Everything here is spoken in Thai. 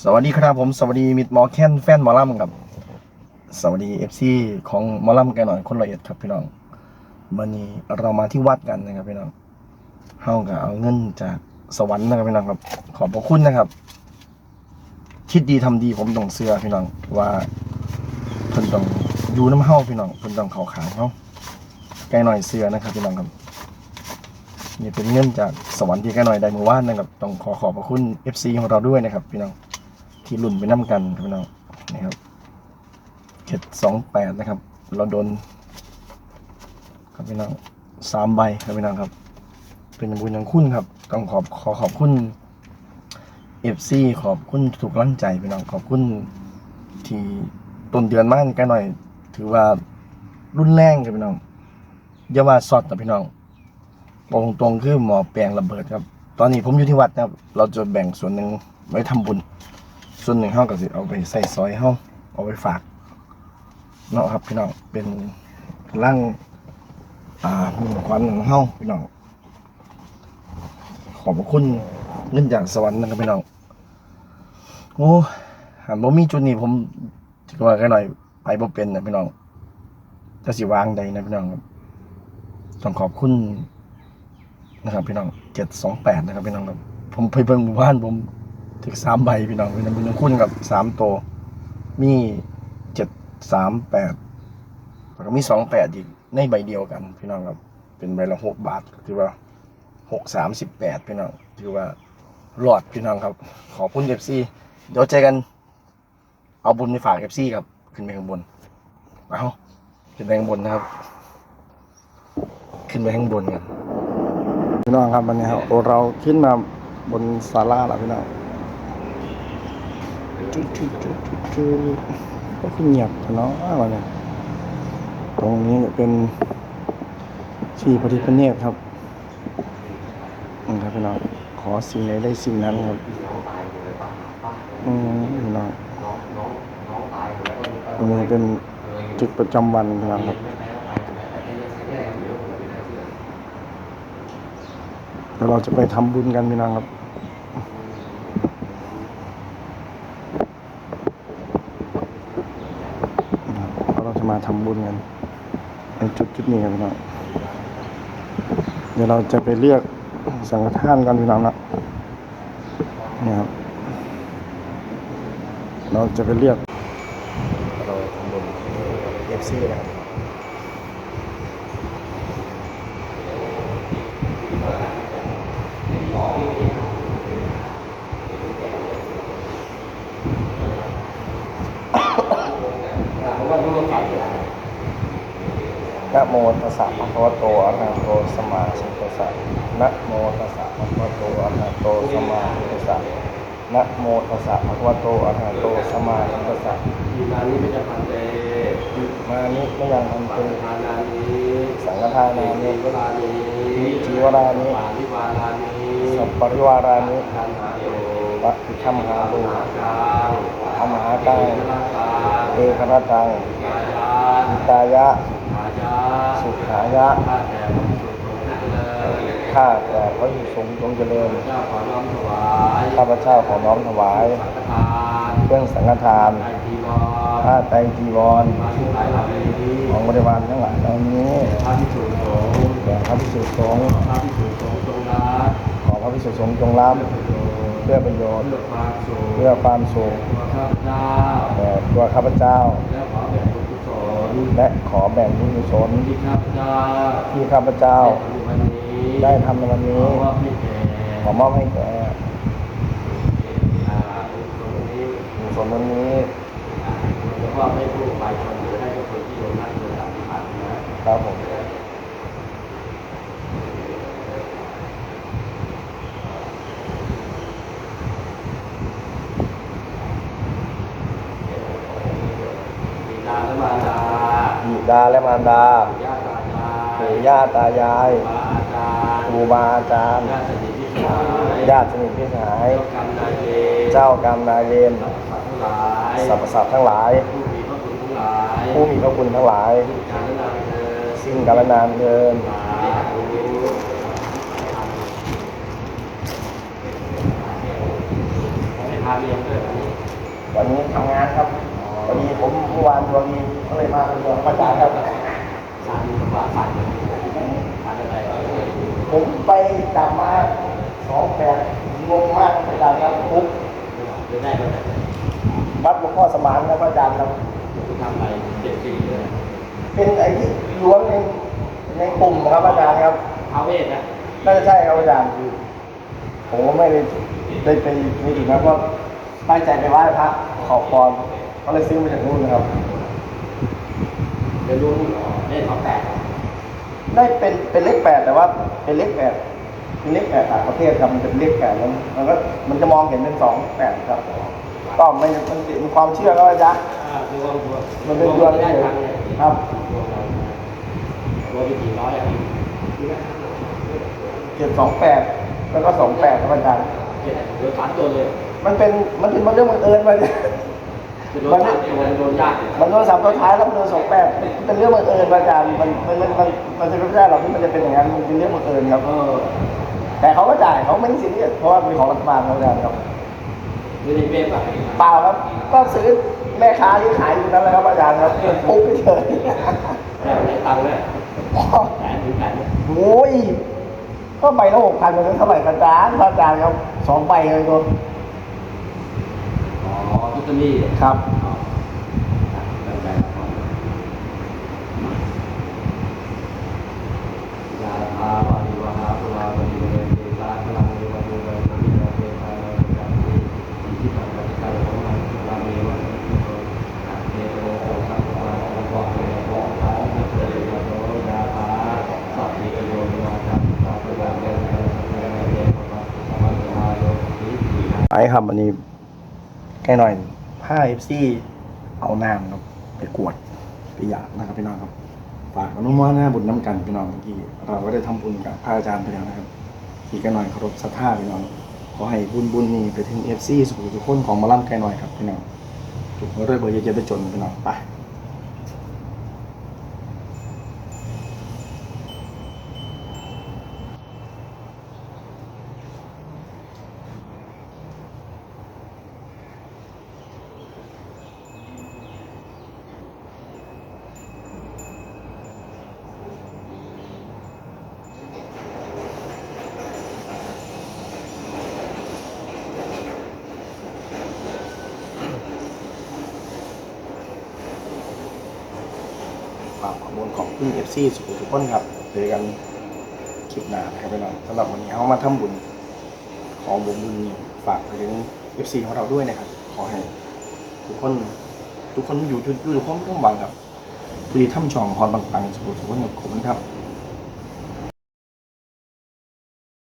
สวัสดีครับผมสวัสดีมิดมอแค้นแฟนมอลำครับ สวัสดีเอฟซีของมอลำแกหน่อยคนละเอียดครับพี่น้องวันนี้เรามาที่วัดกันนะครับพี่น้องเฮาก็เอาเงินจากสวรรค์นะครับพี่น้องครับ ขอบพระคุณนะครับ คิดดีทำดีผมต้องเชื่อพี่น้องว่าเพิ่นต้องอยู่น้ำเฮาพี่น้องเพิ่นต้องเขาขางเฮาแกหน่อยเชื่อนะครับพี่น้องครับนี่เป็นเงินจากสวรรค์ที่แกหน่อยได้เมื่อวานนะครับ ต้องขอขอบพระคุณ FC ของเราด้วยนะครับ พี่น้อง ที่ลุ่นไปน้ำกันครับพี่น้องนะครับเจ็ดสองแปดนะครับ เราโดนครับพี่น้องสามใบครับพี่น้องครับ เป็นบุญยังคุณครับต้องขอบขอขอบคุณ FC ขอบคุณทุกลั่งใจพี่น้องขอบคุณที่ต้นเดือนมากแกหน่อย ถือว่ารุ่นแรงครับพี่น้องอย่าว่าสอดนะพี่น้องบอกตรงๆคือหมอแปลงระเบิดครับ ตอนนี้ผมอยู่ที่วัดนะครับ เราจะแบ่งส่วนหนึ่งไว้ทำบุญ ส่วนหนึ่งเฮาก็สิเอาไปใส่ซอยเฮาเอาไปฝากเนาะครับพี่น้องเป็นร่างอ่ามีควันของเฮาพี่น้องขอบคุณเงินจากสวรรค์นะครับพี่น้องโอ้หันบ่มีจุดนี้ผมถือว่ากันหน่อยไปบ่เป็นนะพี่น้องจะสิวางใดนะพี่น้องครับต้องขอบคุณนะครับพี่น้องเจ็ดสองแปดนะครับพี่น้องครับผมไปเบิ่งหมู่บ้านผม ถึงสามใบพี่น้องเป็นบุญคุณกับสามตัวมีเจ็ดสามแปดแล้วก็มีสองแปดอีกในใบเดียวกันพี่น้องครับ เป็นใบละหกบาทถือว่าหกสามสิบแปดพี่น้องถือว่าหลอดพี่น้องครับ ขอบคุณเอฟซีเดี๋ยวเจอกัน เอาบุญไปฝากเอฟซีครับ ขึ้นไปข้างบนเอาขึ้นไปข้างบนนะครับ ขึ้นไปข้างบนกันพี่น้องครับวันนี้ครับเราขึ้นมาบนศาลาแล้วพี่น้อง จุดจุดจุดจุดจุดก็ขึ้นเงียบเนาะวันนี้ตรงนี้เป็นที่พระทิพเนตรครับนะครับพี่น้องขอสิ่งใดได้สิ่งนั้นครับอืมพี่น้องตรงนี้เป็นจุดประจำวันพี่น้องครับเดี๋ยวเราจะไปทำบุญกันพี่น้องครับ เรา จะมาทำบุญกันในจุดจุดนี้ครับพี่น้องเดี๋ยวเราจะไปเรียกสังฆทานกันพี่น้องนะนี่ครับ เราจะไปเรียกเราทำบุญเอฟซีนะครับ นะโมตัสสะภะคะวะโตอะระหะโตสัมมาสัมพุทธัสสะนะโมตัสสะภะคะวะโตอะระหะโตสัมมาสัมพุทธัสสะนะโมตัสสะภะคะวะโตอะระหะโตสัมมาสัมพุทธัสสะมานิพิจพันเตมานิมะยังทันปัเตญหานานิสังฆทานานิเวลานิจีวรานิปาลิวารานิสัพปริวารานิทันหาโตวะพิคัมหาโลหากังธรรมหากาคา เอครตังกายาอิตายะหายาสุขายะข้าแต่พระสุทธิ์ของเจริญข้าแต่พระอยู่ทรงจงเจริญเจ้าขอน้อมถวายข้าพเจ้าขอน้อมถวายสังฆทานเครื่องสังฆทานไตรจีวผ้ารไตรจีวรมาที่หลายหลักนี้ของบริวารทั้งหลายเหล่านี้พระพิสุทธิ์สงฆ์แด่พระภิกษุสงฆ์พระพิสุทธิ์สงฆ์จงรักขอพระภิกษุสงฆ์จงรับ เพื่อประโยชน์ เพื่อความสุขเพื่อความสุขข้าพเจ้าแด่ตัวข้าพเจ้า และขอแบ่งบุญกุศลและขอแบ่งบุญกุศลที่ข้าพเจ้าที่ข้าพเจ้า ได้ทำในวันนี้ได้ทำในวันนี้ขอมอบให้แก่ขอมอบให้แก่อ่าบุญกุศลนี้บุญกุศลวันนี้แล้วก็ให้ผู้ไปชนหรือให้ทุกคนที่โดนนัดโดนตัดผ่านนะครับผม บิดาและมารดา บิ ดาและมารดาปู่ย่าตายายครูบาอาจารย์ญาติสนิทพี่หาย เจ้ากรรมนายเวรสรรพสัตว์ทั้งหลาย ผู้มีพระคุณทั้งหลาย สิ่งกาลนานเทินวันนี้ทำงานครับพอดีผมเมื่อวานดวดี ก็เลยมาคนเดียวพระอาจารย์ครับสารมีความฝันฝันอะไรผมไปจับมาสองแปดงงมากอาจารย์ครับทุกจะได้ได้วัดหลวงพ่อสมานครับอาจารย์ครับทำไปเจ็ดสี่เลยเป็นไอ้ที่ล้วงในในกลุ่มครับอาจารย์ครับท้าเวสนะน่าจะใช่ครับอาจารย์ผมไม่ได้ได้ไปนี่ถึงนะก็ตั้งใจไปไหว้พระขอพรก็เลยซื้อมาจากนู่นนะครับ เดี๋ยวรู้ได้ท้องแปดได้เป็นเป็นเลขแปดแต่ว่า เป็นเลขแปดเป็นเลขแปดต่างประเทศครับมันเป็นเลขแปดแล้วมันก็มันจะมองเห็นเป็นสองแปดครับก็ไม่มันเป็นความเชื่อครับอาจารย์คือว่ามันเป็นดวงได้เฉยทางเลยๆครับรวมไปกี่ร้อยอะเจ็ดสองแปดแล้วก็สองแปดครับอาจารย์เจ็ดโดยสามตัวเลย มันเป็นมันเป็นเรื่องบังเอิญไป เนี่ยคือโดนสามตัวโดนยากมันโดนสามตัวท้ายแล้วมันโดนสองแปดเป็นเรื่องบังเอิญอาจารย์มันมันมันมันมันจะไม่ได้หรอกที่มันจะเป็นอย่างนั้นมันเป็นเรื่องบังเอิญครับเออแต่เขาก็จ่ายเขาไม่ได้ซีเรียสเพราะว่าเป็นของรัฐบาลครับอาจารย์ครับคือในเว็บอะเปล่าครับ ก็ซื้อแม่ค้าที่ขายอยู่นั่นแหละครับอาจารย์ครับปุ๊บไปเฉยแล้วไหนตังค์เนี่ยแสนถึงแสนโอ้ยก็ใบละหกพันมันเท่าไหร่กันอาจารย์อาจารย์ครับสองใบเลยตัวอ๋อทุ ตนี่ครับยาทาวานิวหาภวาปฏิเวเตตาพลังเววะเววะปฏิเวเตตาโลกัมมิอิทิปังปฏิการของมันลาเมวะตุโตอะเตโรโตสัพพะสัพพะเวโตทานัตเตโยโตยาทาสัพพิโยโยจัมสัพพะเวเตสัพพะเวเตปะปะสัมมาโยติสีนาไปครับอันนี้ แก่หน่อยผ้าเอฟซีเอาน้ำครับไปกวดไปหยาดนะครับพี่น้องครับฝากอนุโมทนาบุญน้ำกันพี่น้องเมื่อกี้เราก็ได้ทำบุญกับพระอาจารย์ไปแล้วนะครับขี่แก่หน่อยเคารพศรัทธาพี่น้องขอให้บุญบุญนี้ไปถึงเอฟซีสุขุทุกคนของมาล่ำแก่หน่อยครับพี่น้องถูกเรื่อยเบอร์เยอะๆไปจนพี่น้องไปากข้อมูลของพึ่งเอฟซีสุขุทุกคนครับเจอกันคลิปหน้านะครับพี่น้องสำหรับวันนี้เขามาทำบุญ ขอบุญบุญฝากไปถึงเอฟซีของเราด้วยนะครับ ขอให้ทุกคน ทุกคนอยู่อยู่ทุกคนต้องหวังครับดีถ้ำช่องพรบางๆสุขุทุกคนขอบคุณครับ